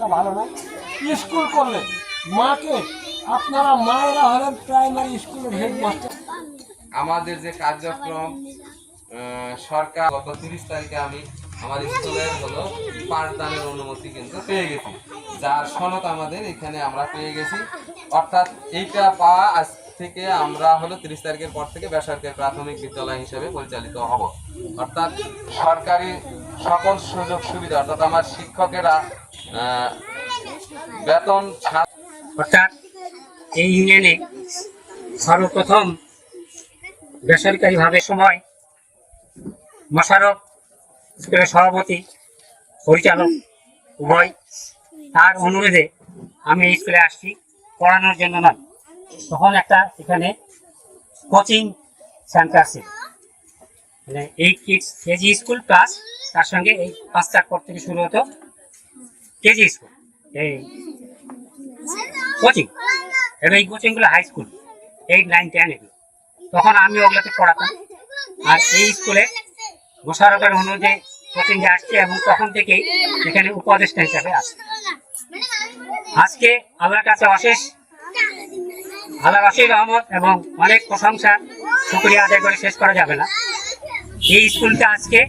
কাজটা ভালো নয় স্কুল করলে মাকে, আপনারা মায়েরা হলেন প্রাইমারি স্কুলের হেডমাস্টার আমাদের যে কার্যক্রম সরকার, গত তিরিশ তারিখে আমি আমার স্কুলের হলো পাঠদানের অনুমতি কিন্তু পেয়ে গেছি। যার সনদ আমাদের এখানে আমরা পেয়ে গেছি। অর্থাৎ এইটা পাওয়া আজ থেকে আমরা হলো তিরিশ তারিখের পর থেকে বেসরকারি প্রাথমিক বিদ্যালয় হিসেবে পরিচালিত হব। অর্থাৎ সরকারি সকল সুযোগ সুবিধা অর্থাৎ আমার শিক্ষকেরা বেতন অর্থাৎ এই ইউনিয়নে সর্বপ্রথম বেসরকারিভাবে সময় মোশারফ স্কুলের সভাপতি, পরিচালক উভয়। তার অনুরোধে আমি এই স্কুলে আসছি, পড়ানোর জন্য নয়। তখন একটা এখানে কোচিং সেন্টার ছিল মানে এই কিডস কেজি স্কুল প্লাস তার সঙ্গে এই পাঁচ চার পর থেকে শুরু হতো। কেজি স্কুল এই কোচিং এবং এই কোচিংগুলো high school eight nine ten এগুলো। তখন আমি ওগুলোতে পড়াতাম। আর এই স্কুলে মোশারফের অনুরোধে কোচিংয়ে আসছে এবং তখন থেকেই এখানে উপদেষ্টা হিসাবে আসছে আজকে আল্লাহর কাছে অশেষ আল্লাহর অশেষ রহমত এবং অনেক প্রশংসা। শুক্রিয়া আদায় করে শেষ করা যাবে না। এই স্কুলটা আজকে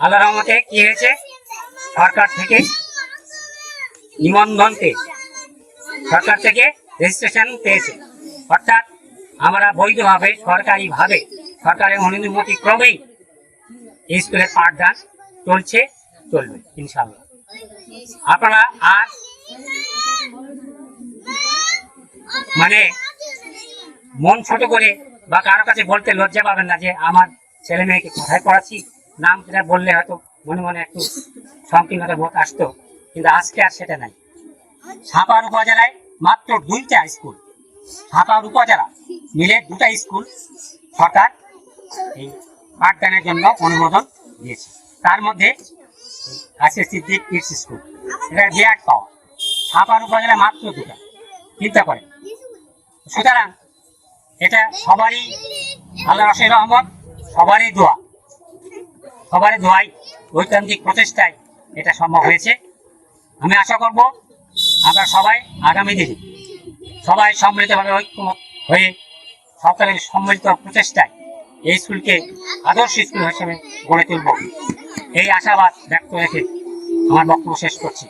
আল্লাহ রহমতে কি হয়েছে? সরকার থেকে নিবন্ধন পেয়েছে সরকার থেকে রেজিস্ট্রেশন পেয়েছে। অর্থাৎ আমরা বৈধভাবে, সরকারিভাবে, সরকারের অনুমতি ক্রমেই স্কুলের পাঠদান চলছে, চলবে ইনশাল্লাহ আপনারা আর মানে মন ছোট করে বা কারও কাছে বলতে লজ্জা পাবেন না যে আমার ছেলে মেয়েকে কোথায় পড়াচ্ছি? নাম সেটা বললে হয়তো মনে মনে একটু সংকীর্ণতা বোধ আসতো। কিন্তু আজকে আর সেটা নাই। সাপার উপজেলায় মাত্র দুইটা স্কুল। সাপার উপজেলা মিলে দুটা স্কুল সরকার এই পাঠদানের জন্য অনুমোদন দিয়েছে। তার মধ্যে আছে সিদ্দিক কিডস স্কুল। এটা বিরাট পাওয়া। সাপার উপজেলায় মাত্র দুটা। চিন্তা করেন। সুতরাং এটা সবারই আল্লাহ রসের রহমত, সবারই দোয়া। সবারই দোয়াই ঐকান্তিক প্রচেষ্টায় এটা সম্ভব হয়েছে। আমি আশা করব আমরা সবাই আগামী দিনে সবাই সম্মিলিতভাবে ঐক্যমত হয়ে সরকারের সম্মিলিত প্রচেষ্টায় এই স্কুলকে আদর্শ স্কুল হিসেবে গড়ে তুলব। এই আশাবাদ ব্যক্ত রেখে আমার বক্তব্য শেষ করছি।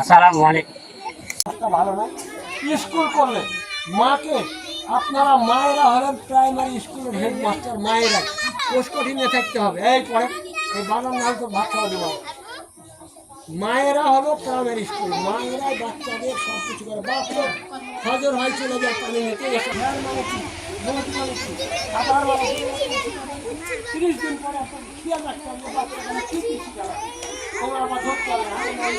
আসসালামু আলাইকুম। ভালো নয় স্কুল করলে মাকে, আপনারা মায়েরা হলেন প্রাইমারি স্কুলের হেডমাস্টার মায়েরা কোষ কঠিনে থাকতে হবে। এই পরে এই বাবার নাম তো ভাত খাওয়া দেবো মায়েরা হলো প্রাইমারি স্কুল মায়েরাই বাচ্চাদের সব কিছু করে বাচ্চা হজর হয় চলে যায় পানি নিতে মানে মানে মানে তিরিশ দিন পরে খেয়াল রাখতে হবে কি আবার ধরতে হবে আমি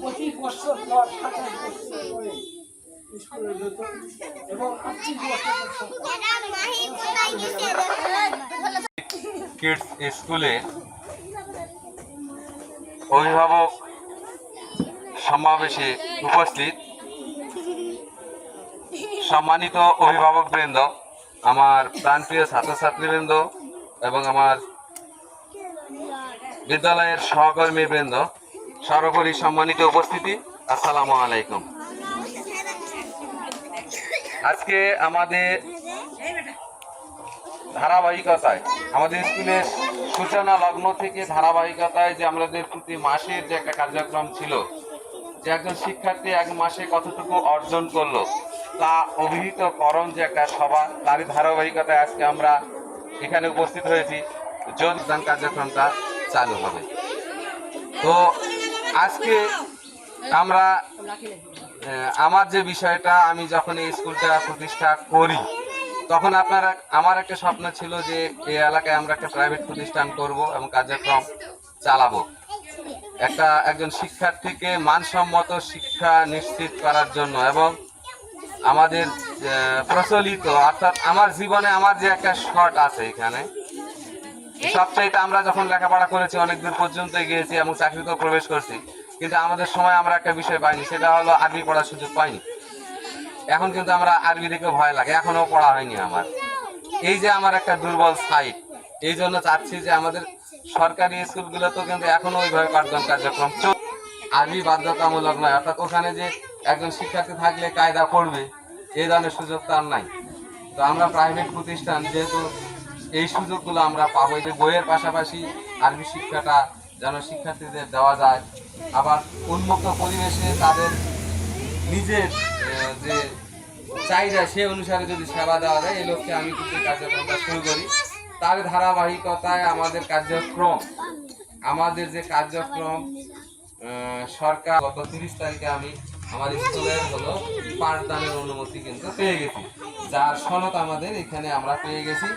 পঁচিশ বছর পর সাতাশ বছর পরে স্কুলে যেত এবং আটত্রিশ বছর কিডস স্কুলে অভিভাবক সমাবেশে উপস্থিত। সম্মানিত অভিভাবক বৃন্দ আমার প্রাণপ্রিয় ছাত্রছাত্রীবৃন্দ এবং আমার বিদ্যালয়ের সহকর্মী বৃন্দ সর্বোপরি সম্মানিত উপস্থিতি, আসসালামু আলাইকুম। আজকে আমাদের ধারাবাহিকতায়, আমাদের স্কুলের সূচনা লগ্ন থেকে ধারাবাহিকতায় যে আমাদের প্রতি মাসের যে একটা কার্যক্রম ছিল, যে একজন শিক্ষার্থী এক মাসে কতটুকু অর্জন করল, তা অভিহিত অভিহিতকরণ যে একটা সভা, তারই ধারাবাহিকতায় আজকে আমরা এখানে উপস্থিত হয়েছি। যোগদান কার্যক্রমটা চালু হবে। তো আজকে আমরা আমার যে বিষয়টা, আমি যখন এই স্কুলটা প্রতিষ্ঠা করি, তখন আপনার, আমার একটা স্বপ্ন ছিল যে এই এলাকায় আমরা একটা প্রাইভেট প্রতিষ্ঠান করব এবং কার্যক্রম চালাবো। একটা, একজন শিক্ষার্থীকে মানসম্মত শিক্ষা নিশ্চিত করার জন্য এবং আমাদের প্রচলিত, অর্থাৎ আমার জীবনে আমার যে একটা শট আছে এখানে সবচাইতে আমরা যখন লেখাপড়া করেছি অনেক দূর পর্যন্ত গিয়েছি এবং চাকরিতেও প্রবেশ করছি। কিন্তু আমাদের সময় আমরা একটা বিষয় পাইনি, সেটা হলো আরবি পড়ার সুযোগ পাইনি। এখন কিন্তু আমরা আরবি দেখে ভয় লাগে এখনও পড়া হয়নি আমার। এই যে আমার একটা দুর্বল সাইট এই জন্য চাচ্ছি যে আমাদের সরকারি স্কুলগুলোতেও কিন্তু এখনও ওইভাবে পাঠদান কার্যক্রম চল, আরবি বাধ্যতামূলক নয়, অর্থাৎ ওখানে যে একজন শিক্ষার্থী থাকলে কায়দা করবে, এই ধরনের সুযোগ তার নাই। তো আমরা প্রাইভেট প্রতিষ্ঠান যেহেতু এই সুযোগগুলো আমরা পাবো। যে বইয়ের পাশাপাশি আরবি শিক্ষাটা যেন শিক্ষার্থীদের দেওয়া যায়, আবার উন্মুক্ত পরিবেশে তাদের নিজের যে চাহিদা সে অনুসারে যদি সেবা দেওয়া যায়, এই লক্ষ্যে আমি কিন্তু কার্যক্রমটা শুরু করি। তার ধারাবাহিকতায় আমাদের কার্যক্রম, আমাদের যে কার্যক্রম সরকার গত তিরিশ তারিখে আমি আমার স্কুলের হলো পাঠদানের অনুমতি কিন্তু পেয়ে গেছি। যার সনদ আমাদের এখানে আমরা পেয়ে গেছি।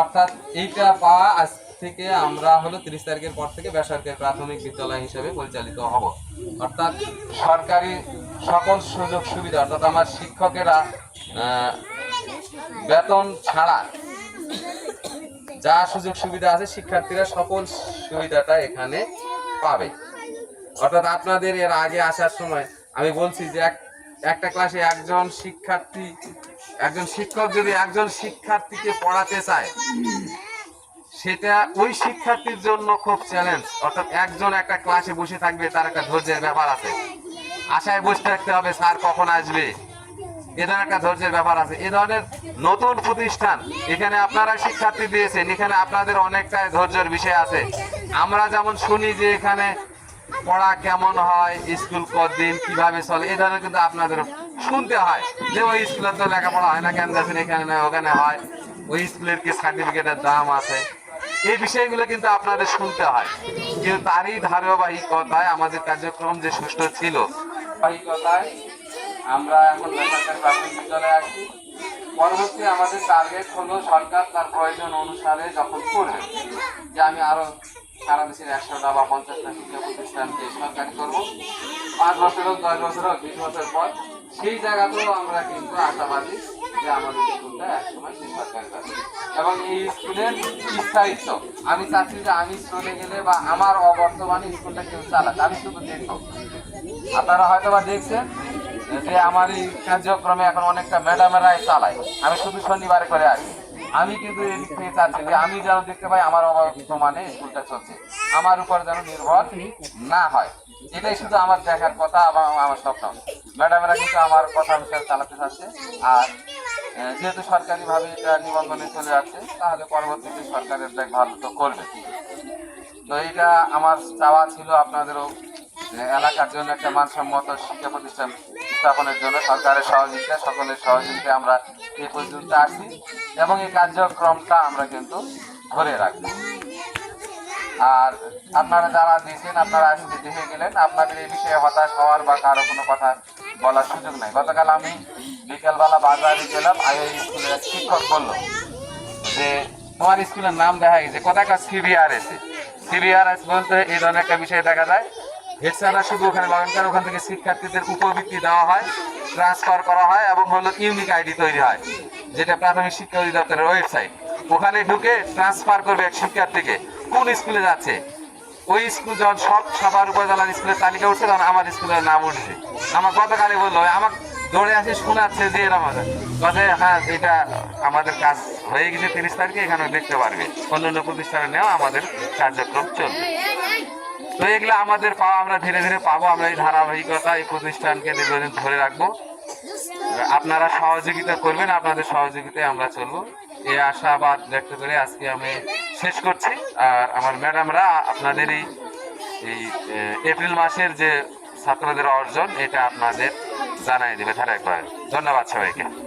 অর্থাৎ এইটা পাওয়া আজ থেকে আমরা হলো তিরিশ তারিখের পর থেকে বেসরকারি প্রাথমিক বিদ্যালয় হিসেবে পরিচালিত হব। অর্থাৎ সরকারি সকল সুযোগ সুবিধা, অর্থাৎ আমার শিক্ষকেরা বেতন ছাড়া যা সুযোগ সুবিধা আছে, শিক্ষার্থীরা সকল সুবিধাটা এখানে পাবে। অর্থাৎ আপনাদের এর আগে আসার সময় আমি বলছি যে এক একটা ক্লাসে একজন শিক্ষার্থী, একজন শিক্ষক যদি একজন শিক্ষার্থীকে পড়াতে চায়, সেটা ওই শিক্ষার্থীর জন্য খুব চ্যালেঞ্জ অর্থাৎ একজন একটা ক্লাসে বসে থাকবে, তার একটা ধৈর্যের ব্যাপার আছে। আশায় বসে থাকতে হবে, স্যার কখন আসবে? এ ধরনের একটা ধৈর্যের ব্যাপার আছে। এ ধরনের নতুন প্রতিষ্ঠান, এখানে আপনারা শিক্ষার্থী দিয়েছেন, এখানে আপনাদের অনেকটা ধৈর্যের বিষয় আছে। আমরা যেমন শুনি যে এখানে পড়া কেমন হয়, স্কুল কতদিন, কীভাবে চলে, এই ধরনের কিন্তু আপনাদের শুনতে হয়। যে ওই স্কুলে তো লেখাপড়া হয় না, কেন যাচ্ছেন এখানে নয় ওখানে হয়, ওই স্কুলের কি সার্টিফিকেটের দাম আছে। এই বিষয়গুলো কিন্তু আপনাদের শুনতে হয়। কিন্তু তারই ধারাবাহিকতায় আমাদের কার্যক্রম যে সুষ্ঠু ছিল আমরা এখন বিদ্যালয়ে পরবর্তী আমাদের টার্গেট হলো সরকার তার প্রয়োজন অনুসারে যখন করবে। যে আমি আরও সারা দেশের একশোটা বা পঞ্চাশটা শিক্ষা প্রতিষ্ঠানকে সরকারি করব। পাঁচ বছর হোক, দশ বছর হোক, বিশ বছর পর সেই জায়গাতেও আমরা কিন্তু আশাবাদী যে আমাদের স্কুলটা একসময় সেই সরকারি এবং এই স্কুলের স্থায়িত্ব, আমি চাচ্ছি যে আমি চলে গেলে বা আমার অবর্তমানে স্কুলটা কেউ চালাক, আমি শুধু দেখব। আপনারা হয়তো বা দেখছেন যে আমার এই কার্যক্রমে এখন অনেকটা ম্যাডামেরাই চালায়। আমি শুধু শনিবারে করে আসি। আমি কিন্তু এদিক থেকে চাচ্ছি যে আমি যেন দেখতে পাই আমার অবর্তমানে স্কুলটা চলছে। আমার উপর যেন নির্ভর না হয়। এটাই শুধু আমার দেখার কথা এবং আমার স্বপ্ন। ম্যাডামেরা কিন্তু আমার কথা অনুসারে চালাতে চাচ্ছে। আর যেহেতু সরকারিভাবে এটা নিবন্ধনে চলে যাচ্ছে তাহলে পরবর্তীতে সরকারের দেখ ভালো তো করবে। তো এটা আমার চাওয়া ছিল আপনাদেরও এলাকার জন্য একটা মানসম্মত শিক্ষা প্রতিষ্ঠান স্থাপনের জন্য সরকারের সহযোগিতা, সকলের সহযোগিতা আমরা এই পর্যন্ত আসি এবং এই কার্যক্রমটা আমরা কিন্তু ধরে রাখব। আর আপনারা যারা দিয়েছেন আপনারা আজকে দেখে গেলেন, আপনাদের এই বিষয়ে হতাশ হওয়ার বা কারও কোনো কথা বলার সুযোগ নাই। গতকাল আমি বিকেলবেলা বাজারে গেলাম আগে স্কুলের শিক্ষক বলল যে, তোমার স্কুলের নাম দেখা গেছে। কোথাকার সিবিআরএস? সিবিআরএস বলতে এই ধরনের একটা বিষয় দেখা যায়। হেড স্যাররা শুধু ওখানে করে ওখান থেকে শিক্ষার্থীদের উপবৃত্তি দেওয়া হয় ট্রান্সফার করা হয় এবং হলো ইউনিক আইডি তৈরি হয়, যেটা প্রাথমিক শিক্ষা অধিদপ্তরের ওয়েবসাইট ওখানে ঢুকে ট্রান্সফার করবে এক শিক্ষার্থীকে। কোন স্কুলে যাচ্ছে? ওই স্কুল যখন সব, সবার উপজেলার স্কুলের তালিকা উঠছে, তখন আমার স্কুলের নাম উঠছে। আমার গতকালে বলল আমার দৌড়ে আসে শোনাচ্ছে যে এরকম আছে। কথা হ্যাঁ এটা আমাদের কাজ হয়ে গেছে, তিরিশ তারিখে, এখানে দেখতে পারবে। অন্য অন্য প্রতিষ্ঠানে নেওয়া আমাদের কার্যক্রম চলবে। তো এগুলো আমাদের পাওয়া আমরা ধীরে ধীরে পাবো, আমরা এই ধারাবাহিকতা, এই প্রতিষ্ঠানকে দীর্ঘদিন ধরে রাখব। আপনারা সহযোগিতা করবেন, আপনাদের সহযোগিতায় আমরা চলবো। এই আশাবাদ ব্যক্ত করে আজকে আমি শেষ করছি। আর আমার ম্যাডামরা, আপনাদের এই এপ্রিল মাসের যে ছাত্রদের অর্জন, এটা আপনাদের জানাই দেবে। তারা একবার ধন্যবাদ সবাইকে।